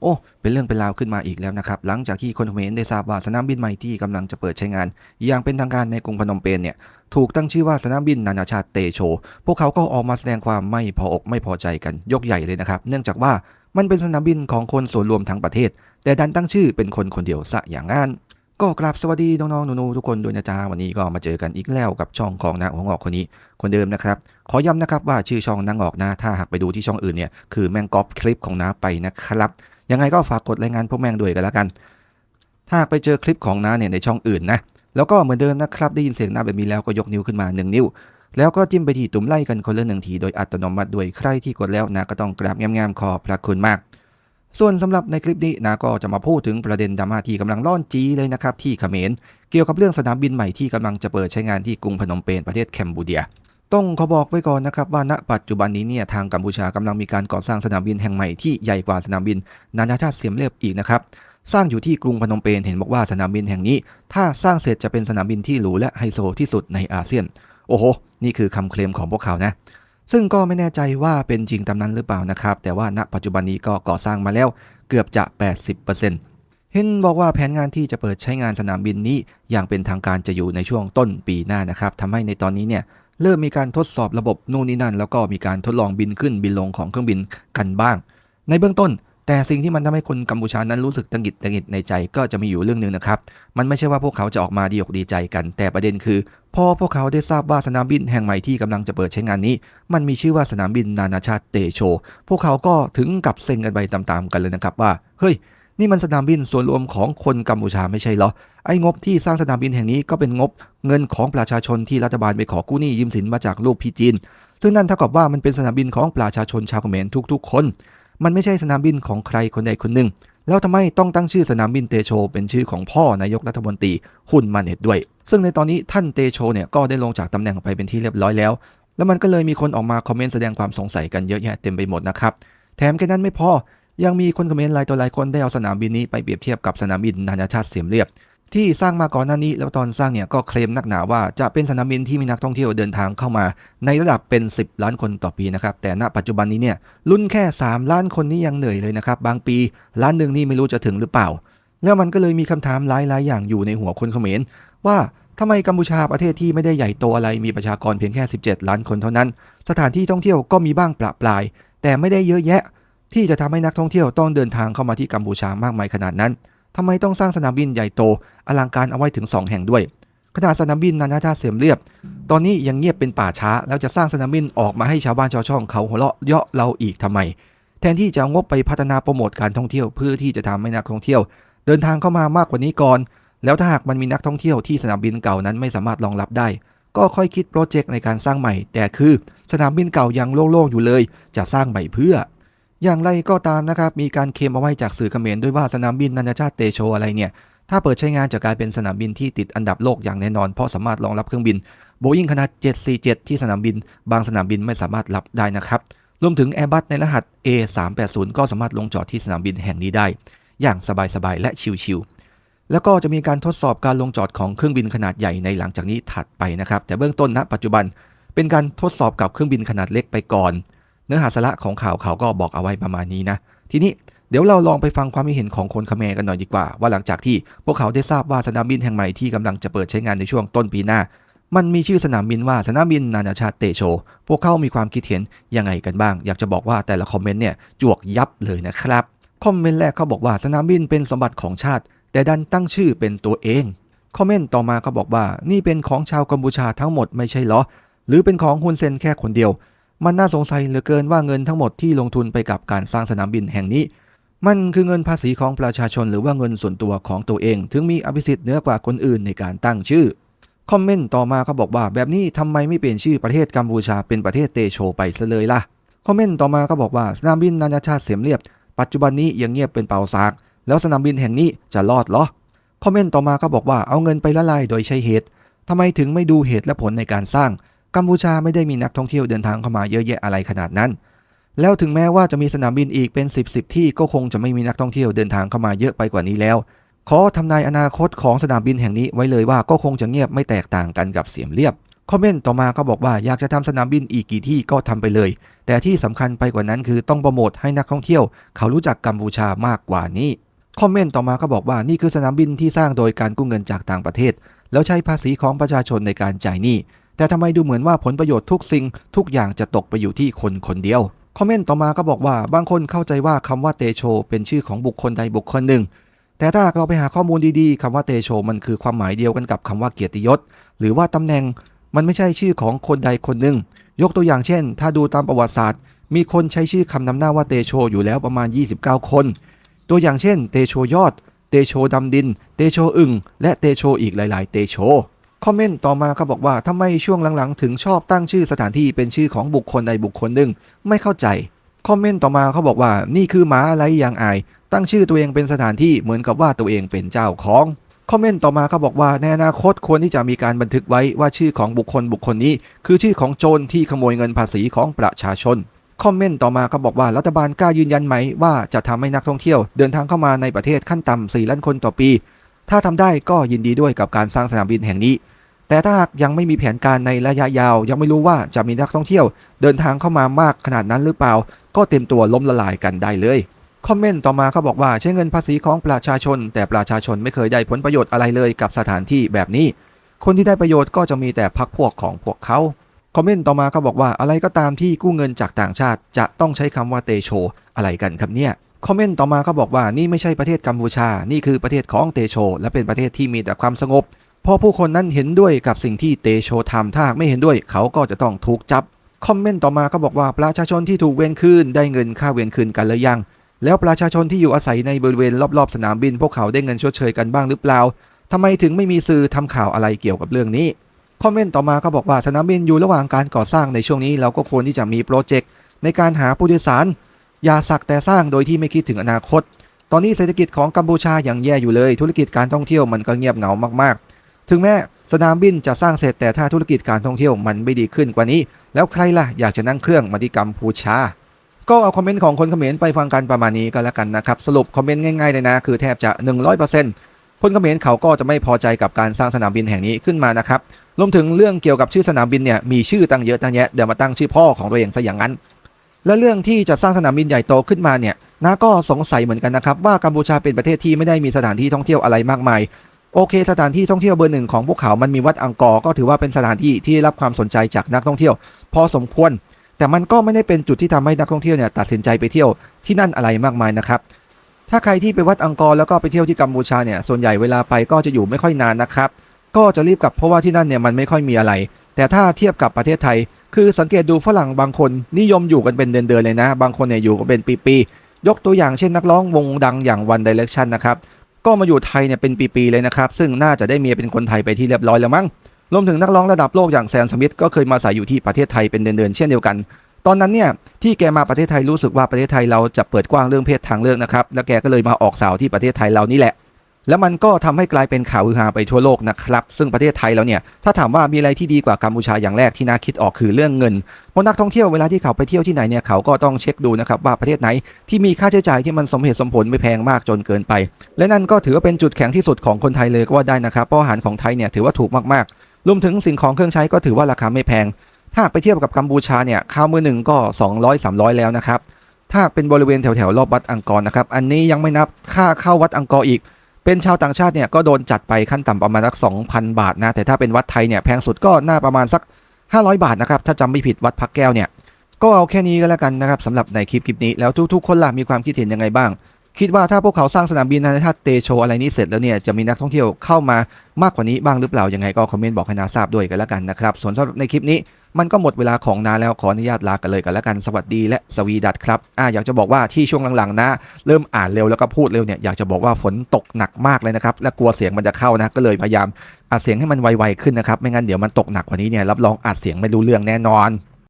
โอ้เป็นเรื่องเป็นราวขึ้นมาอีกแล้วนะครับหลังจากที่คนเขมรได้ทราบว่าสนามบินใหม่ที่กำลังจะเปิดใช้งาน อย่างเป็นทางการในกรุงพนมเปญเนี่ยถูกตั้งชื่อว่าสนามบินนานาชาติเตโช พวกเขาก็ออกมาแสดงความไม่พออกไม่พอใจกันยกใหญ่เลยนะครับเนื่องจากว่ามันเป็นสนามบินของคนส่วนรวมทั้งประเทศ แต่ดันตั้งชื่อเป็นคนคนเดียวซะอย่างนั้นก็กราบสวัสดีน้องๆหนูๆทุกคนด้วยนะจ๊ะวันนี้ก็มาเจอกันอีกแล้วกับช่องของนางหัวงอกคนนี้คนเดิมนะครับ ขอย้ำนะครับว่าชื่อช่องนางออกนะถ้าหากไปดูที่ช่องอื่นเนี่ยคือแมงกอปคลิปของน้าไปนะครับ ยังไงก็ฝากกดรายงานพวกแม่งด้วยกันแล้วกัน ถ้าไปเจอคลิปของน้าเนี่ยในช่องอื่นนะแล้วก็เหมือนเดิมนะครับได้ยินเสียงน้าแบบนี้แล้วก็ยกนิ้วขึ้นมา 1 นิ้ว แล้วก็จิ้มไปที่ตุ่มไล่กันคนละหนึ่งทีโดยอัตโนมัติด้วยใครที่กดแล้วนะก็ต้องกราบงามๆขอบพระคุณมากส่วนสำหรับในคลิปนี้นะก็จะมาพูดถึงประเด็นดราม่าที่กำลังร้อนจีเลยนะครับที่เขมรเกี่ยวกับเรื่องสนามบินใหม่ที่กำลังจะเปิดใช้งานที่กรุงพนมเปญประเทศแคมบูเดีย ต้องขอบอกไว้ก่อนนะครับว่าณปัจจุบันนี้เนี่ยทางกัมพูชากำลังมีการก่อสร้างสนามบินแห่งใหม่ที่ใหญ่กว่าสนามบิน นานาชาติเสียมเรียบอีกนะครับสร้างอยู่ที่กรุงพนมเปญเห็นบอกว่าสนามบินแห่งนี้ ถ้าสร้างเสร็จจะเป็นสนามบินที่หรูและไฮโซที่สุดในอาเซียน โอ้โห นี่คือคำเคลมของพวกเขานะ ซึ่งก็ไม่แน่ใจว่าเป็นจริงตามนั้นหรือเปล่านะครับ แต่ว่าณปัจจุบันนี้ก็ก่อสร้างมาแล้วเกือบจะ 80%เห็นบอกว่าแผนงานที่จะเปิดใช้งานสนามบินนี้อย่างเป็นทางการจะอยู่ในช่วงต้นปีหน้านะครับทำให้ในตอนนี้เนี่ย เริ่มมีการทดสอบระบบนู่นนี่นั่น แล้วก็มีการทดลองบินขึ้นบินลงของเครื่องบินกันบ้าง ในเบื้องต้น แต่สิ่งที่มันทำให้คนกัมพูชานั้นรู้สึกตังหิดตังหิดในใจก็จะมีอยู่เรื่องหนึ่งนะครับ มันไม่ใช่ว่าพวกเขาจะออกมาดีอกดีใจกัน แต่ประเด็นคือ พอพวกเขาได้ทราบว่าสนามบินแห่งใหม่ที่กำลังจะเปิดใช้งานนี้ มันมีชื่อว่าสนามบินนานาชาติเตโช พวกเขาก็ถึงกับเซ็งกันไปตามๆกันเลยนะครับว่า เฮ้ย นี่มันสนามบินส่วนรวมของคนกัมพูชาไม่ใช่เหรอ ไอ้งบที่สร้างสนามบินแห่งนี้ก็เป็นงบเงินของประชาชนที่รัฐบาลไปขอกู้หนี้ยืมสินมาจากลูกพี่จีน ซึ่งนั่นเท่ากับว่ามันเป็นสนามบินของประชาชนชาวเขมรทุกๆ คน มันไม่ใช่สนามบินของใครคนใดคนหนึ่ง แล้วทำไมต้องตั้งชื่อสนามบินเตโช เป็นชื่อของพ่อนายกรัฐมนตรีฮุนมาเน็ตด้วย ซึ่งในตอนนี้ท่านเตโชเนี่ยก็ได้ลงจากตำแหน่งไปเป็นที่เรียบร้อยแล้ว แล้วมันก็เลยมีคนออกมาคอมเมนต์แสดงความสงสัยกันเยอะแยะเต็มไปหมดนะครับ แถมแค่นั้นไม่พอ ยังมีคนคอมเมนต์หลายตัวหลายคนได้เอาสนามบินนี้ไปเปรียบเทียบกับสนามบินนานาชาติเสียมเรียบ ที่สร้างมาก่อนหน้านี้แล้วตอนสร้างเนี่ยก็เคลมนักหนาว่าจะเป็นสนามบินที่มีนักท่องเที่ยวเดินทางเข้ามา ในระดับเป็น 10 ล้านคนต่อปีนะครับแต่ณปัจจุบันนี้เนี่ยรุ่นแค่ 3 ล้านคนนี่ยังเหนื่อยเลยนะครับบางปีล้านหนึ่งนี่ไม่รู้จะถึงหรือเปล่า แล้วมันก็เลยมีคำถามหลายๆ อย่างอยู่ในหัวคนเขมรว่าทำไมกัมพูชาประเทศที่ไม่ได้ใหญ่โตอะไรมีประชากรเพียงแค่ 17 ล้านคนเท่านั้น สถานที่ท่องเที่ยวก็มีบ้างประปราย แต่ไม่ได้เยอะแยะ ที่จะทำให้นักท่องเที่ยวต้องเดินทางเข้ามาที่กัมพูชามากมายขนาดนั้นทำไมต้องสร้างสนามบินใหญ่โตอลังการเอาไว้ถึง 2 แห่งด้วย ขนาดสนามบินนานาชาติเสียมเรียบ ตอนนี้ยังเงียบเป็นป่าช้า แล้วจะสร้างสนามบินออกมาให้ชาวบ้านชาวช่องเขาหัวเราะเยาะเราอีกทำไม แทนที่จะงบไปพัฒนาโปรโมทการท่องเที่ยวเพื่อที่จะทำให้นักท่องเที่ยว เดินทางเข้ามามากกว่านี้ก่อน แล้วถ้าหากมันมีนักท่องเที่ยวที่สนามบินเก่านั้นไม่สามารถรองรับได้ก็ค่อยคิดโปรเจกต์ในการสร้างใหม่ แต่คือสนามบินเก่ายังโล่งๆอยู่เลย จะสร้างใหม่เพื่อ อย่างไรก็ตามนะครับ มีการเคลมเอาไว้จากสื่อเขมรด้วยว่าสนามบินนานาชาติเตโชอะไรเนี่ย ถ้าเปิดใช้งานจะกลายเป็นสนามบินที่ติดอันดับโลกอย่างแน่นอน เพราะสามารถรองรับเครื่องบินโบอิงขนาด 747 ที่สนามบิน บางสนามบินไม่สามารถรับได้นะครับ รวมถึง Airbus ในรหัส A380 ก็สามารถลงจอดที่สนามบินแห่งนี้ได้ อย่างสบายๆและชิลๆแล้วก็จะมีการทดสอบการลงจอดของเครื่องบินขนาดใหญ่ในหลังจากนี้ถัดไปนะครับ แต่เบื้องต้นณปัจจุบันเป็นการทดสอบกับเครื่องบินขนาดเล็กไปก่อน เนื้อหาสาระของข่าวเขาก็บอกเอาไว้ประมาณนี้นะ ทีนี้เดี๋ยวเราลองไปฟังความเห็นของคนเขมกันหน่อยดีกว่า ว่าหลังจากที่พวกเขาได้ทราบว่าสนามบินแห่งใหม่ที่กำลังจะเปิดใช้งานในช่วงต้นปีหน้า มันมีชื่อสนามบินว่าสนามบินนานาชาติเตโช พวกเขามีความคิดเห็นยังไงกันบ้าง อยากจะบอกว่าแต่ละคอมเมนต์เนี่ยจวกยับเลยนะครับ คอมเมนต์แรกเขาบอกว่าสนามบินเป็นสมบัติของชาติ แต่ดันตั้งชื่อเป็นตัวเอง คอมเมนต์ต่อมาเขาบอกว่านี่เป็นของชาวกัมพูชาทั้งหมดไม่ใช่หรอ หรือเป็นของฮุนเซนแค่คนเดียว มันน่าสงสัยเหลือเกินว่าเงินทั้งหมดที่ลงทุนไปกับการสร้างสนามบินแห่งนี้ มันคือเงินภาษีของประชาชนหรือว่าเงินส่วนตัวของตัวเอง ถึงมีอภิสิทธิ์เหนือกว่าคนอื่นในการตั้งชื่อ คอมเมนต์ต่อมาเขาบอกว่าแบบนี้ทำไมไม่เปลี่ยนชื่อประเทศกัมพูชาเป็นประเทศเตโชไปซะเลยล่ะ คอมเมนต์ต่อมาเขาบอกว่าสนามบินนานาชาติเสียมเรียบ ปัจจุบันนี้ยังเงียบเป็นเป่าซาก แล้วสนามบินแห่งนี้จะรอดเหรอ คอมเมนต์ต่อมาเขาบอกว่าเอาเงินไปละลายโดยใช้เหตุทำไมถึงไม่ดูเหตุและผลในการสร้าง กัมพูชาไม่ได้มีนักท่องเที่ยวเดินทางเข้ามาเยอะแยะอะไรขนาดนั้น แล้วถึงแม้ว่าจะมีสนามบินอีกเป็น 10บสที่ก็คงจะไม่มีนักท่องเที่ยวเดินทางเข้ามาเยอะไปกว่านี้แล้ว ขอทำนายอนาคตของสนามบินแห่งนี้ไว้เลยว่าก็คงจะเงียบไม่แตกต่างกันกับเสียมเรียบ คอมเมนต์ต่อมาก็บอกว่าอยากจะทำสนามบินอีกกี่ที่ก็ทำไปเลย แต่ที่สำคัญไปกว่านั้นคือต้องโปรโมทให้นักท่องเที่ยว เขารู้จักกัมพูชามากกว่านี้คอมเมนต์ต่อมาก็บอกว่านี่คือสนามบินที่สร้างโดยการกู้เงินจากต่างประเทศ แล้วใช้ภาษีของประชาชนในการจ่ายหนี้ แต่ทำไมดูเหมือนว่าผลประโยชน์ทุกสิ่งทุกอย่างจะตกไปอยู่ที่คนคนเดียว คอมเมนต์ต่อมาก็บอกว่าบางคนเข้าใจว่าคำว่าเตโช เป็นชื่อของบุคคลใดบุคคลหนึ่ง แต่ถ้าเราไปหาข้อมูลดีๆคำว่าเตโชมันคือความหมายเดียวกันกับคำว่าเกียรติยศ หรือว่าตำแหน่งมันไม่ใช่ชื่อของคนใดคนหนึ่ง ยกตัวอย่างเช่น ถ้าดูตามประวัติศาสตร์ มีคนใช้ชื่อคำนำหน้าว่าเตโชอยู่แล้วประมาณ 29 คน ตัวอย่างเช่น เตโชยอด เตโชดำดิน เตโชอึ่งและเตโชอีกหลาย ๆ เตโช คอมเมนต์ต่อมาก็บอกว่าทำไมช่วงหลังๆ ถึงชอบตั้งชื่อสถานที่เป็นชื่อของบุคคลใดบุคคลหนึ่ง ไม่เข้าใจ คอมเมนต์ต่อมาเขาบอกว่านี่คือหมาอะไรอย่างอาย ตั้งชื่อตัวเองเป็นสถานที่เหมือนกับว่าตัวเองเป็นเจ้าของคอมเมนต์ต่อมาเขาบอกว่าในอนาคตควรที่จะมีการบันทึกไว้ว่าชื่อของบุคคลบุคคลนี้ คือชื่อของโจรที่ขโมยเงินภาษีของประชาชนคอมเมนต์ต่อมาก็บอกว่ารัฐบาลกล้ายืนยันไหมว่าจะทำให้นักท่องเที่ยว เดินทางเข้ามาในประเทศขั้นต่ำ4ล้านคนต่อปี ถ้าทำได้ก็ยินดีด้วยกับการสร้างสนามบินแห่งนี้ แต่ถ้าหากยังไม่มีแผนการในระยะยาว ยังไม่รู้ว่าจะมีนักท่องเที่ยว เดินทางเข้ามามากขนาดนั้นหรือเปล่า ก็เต็มตัวล้มละลายกันได้เลยคอมเมนต์ต่อมาเขาบอกว่าใช้เงินภาษีของประชาชน แต่ประชาชนไม่เคยได้ผลประโยชน์อะไรเลยกับสถานที่แบบนี้ คนที่ได้ประโยชน์ก็จะมีแต่พรรคพวกของพวกเขาคอมเมนต์ต่อมาเขาบอกว่าอะไรก็ตามที่กู้เงินจากต่างชาติ จะต้องใช้คำว่าเตโช อะไรกันครับเนี่ย คอมเมนต์ต่อมาเขาบอกว่านี่ไม่ใช่ประเทศกัมพูชา นี่คือประเทศของเตโช และเป็นประเทศที่มีแต่ความสงบ เพราะผู้คนนั้นเห็นด้วยกับสิ่งที่เตโชทำถ้าหากไม่เห็นด้วยเขาก็จะต้องถูกจับ คอมเมนต์ต่อมาเขาบอกว่าประชาชนที่ถูกเวรคืนได้เงินค่าเวรคืนกันหรือยัง แล้วประชาชนที่อยู่อาศัยในบริเวณรอบๆ สนามบิน พวกเขาได้เงินชดเชยกันบ้างหรือเปล่าทำไมถึงไม่มีสื่อทำข่าวอะไรเกี่ยวกับเรื่องนี้ คอมเมนต์ต่อมาก็บอกว่าสนามบินอยู่ระหว่างการก่อสร้างในช่วงนี้เราก็ควรที่จะมีโปรเจกต์ในการหาผู้โดยสาร อย่าสักแต่สร้างโดยที่ไม่คิดถึงอนาคต ตอนนี้เศรษฐกิจของกัมพูชาอย่างแย่อยู่เลย ธุรกิจการท่องเที่ยวมันก็เงียบเหงามากๆ ถึงแม้สนามบินจะสร้างเสร็จแต่ถ้าธุรกิจการท่องเที่ยวมันไม่ดีขึ้นกว่านี้ แล้วใครล่ะอยากจะนั่งเครื่องมาที่กัมพูชา ก็เอาคอมเมนต์ของคนเขมรไปฟังกันประมาณนี้ก็แล้วกันนะครับสรุปคอมเมนต์ง่ายๆเลยนะคือแทบจะ 100%คนเขมรเขาก็จะไม่พอใจกับการสร้างสนามบินแห่งนี้ขึ้นมานะครับรวมถึงเรื่องเกี่ยวกับชื่อสนามบินเนี่ยมีชื่อตั้งเยอะตั้งแยะเดี๋ยวมาตั้งชื่อพ่อของตัวเองซะอย่างนั้น และเรื่องที่จะสร้างสนามบินใหญ่โตขึ้นมาเนี่ยน้าก็สงสัยเหมือนกันนะครับว่ากัมพูชาเป็นประเทศที่ไม่ได้มีสถานที่ท่องเที่ยวอะไรมากมายโอเค สถานที่ท่องเที่ยวเบอร์หนึ่งของพวกเขามันมีวัดอังกอร์ก็ถือว่าเป็นสถานที่ที่รับความสนใจจากนักท่องเที่ยว พอสมควร แต่มันก็ไม่ได้เป็นจุดที่ทำให้นักท่องเที่ยวเนี่ยตัดสินใจไปเที่ยวที่นั่นอะไรมากมายนะครับถ้าใครที่ไปวัดอังกอร์แล้วก็ไปเที่ยวที่กัมพูชาเนี่ยส่วนใหญ่เวลาไปก็จะอยู่ไม่ค่อยนานนะครับก็จะรีบกลับเพราะว่าที่นั่นเนี่ยมันไม่ค่อยมีอะไร แต่ถ้าเทียบกับประเทศไทย คือสังเกตดูฝรั่งบางคนนิยมอยู่กันเป็นเดือนๆเลยนะ บางคนเนี่ยอยู่กันเป็นปีๆ ยกตัวอย่างเช่นนักร้องวงดังอย่าง One Direction นะครับ ก็มาอยู่ไทยเนี่ยเป็นปีๆเลยนะครับ ซึ่งน่าจะได้เมียเป็นคนไทยไปที่เรียบร้อยแล้วมั้ง รวมถึงนักร้องระดับโลกอย่างแซมสมิธก็เคยมาอาศัยอยู่ที่ประเทศไทยเป็นเดือนๆเช่นเดียวกัน ตอนนั้นเนี่ยที่แกมาประเทศไทยรู้สึกว่าประเทศไทยเราจะเปิดกว้างเรื่องเพศทางเลือกนะครับ แล้วแกก็เลยมาออกสาวที่ประเทศไทยเรานี่แหละ แล้วมันก็ทำให้กลายเป็นข่าวฮือฮาไปทั่วโลกนะครับ ซึ่งประเทศไทยเราเนี่ย ถ้าถามว่ามีอะไรที่ดีกว่ากัมพูชาอย่างแรกที่น่าคิดออกคือเรื่องเงิน เพราะนักท่องเที่ยวเวลาที่เขาไปเที่ยวที่ไหนเนี่ยเขาก็ต้องเช็คดูนะครับว่าประเทศไหนที่มีค่าใช้จ่ายที่มันสมเหตุสมผลไม่แพงมากจนเกินไป และนั่นก็ถือว่าเป็นจุดแข็งที่สุดของคนไทยเลยก็ว่าได้นะครับ เพราะอาหารของไทยเนี่ยถือว่าถูกมากๆ รวมถึงสิ่งของเครื่องใช้ก็ถือว่าราคาไม่แพง ถ้าไปเทียบกับกัมพูชาเนี่ยข้าวมือหนึ่งก็ 200 300 แล้วนะครับถ้าเป็นบริเวณแถวๆรอบวัดอังกอร์นะครับ อันนี้ยังไม่นับค่าเข้าวัดอังกอร์อีก เป็นชาวต่างชาติเนี่ยก็โดนจัดไปขั้นต่ำประมาณสัก2,000 บาทนะแต่ถ้าเป็นวัดไทยเนี่ยแพงสุดก็น่าประมาณสัก 500 บาทนะครับถ้าจำไม่ผิดวัดพักแก้วเนี่ยก็เอาแค่นี้ก็แล้วกันนะครับสำหรับในคลิปคลิปนี้แล้วทุกๆ คนล่ะมีความคิดเห็นยังไงบ้าง คิดว่าถ้าพวกเขาสร้างสนามบินนานาชาติเตโชอะไรนี้เสร็จแล้วเนี่ยจะมีนักท่องเที่ยวเข้ามามากกว่านี้บ้างหรือเปล่ายังไงก็คอมเมนต์บอกให้นาทราบด้วยกันแล้วกันนะครับส่วนสำหรับในคลิปนี้มันก็หมดเวลาของนาแล้วขออนุญาตลากันเลยกันแล้วกันสวัสดีและสวีดัตครับอ่าอยากจะบอกว่าที่ช่วงหลังๆนะเริ่มอ่านเร็วแล้วก็พูดเร็วเนี่ยอยากจะบอกว่าฝนตกหนักมากเลยนะครับและกลัวเสียงมันจะเข้านะก็เลยพยายามอัดเสียงให้มันไวๆขึ้นนะครับไม่งั้นเดี๋ยวมันตกหนักกว่านี้เนี่ยรับรองอัดเสียงไม่รู้เรื่องแน่นอน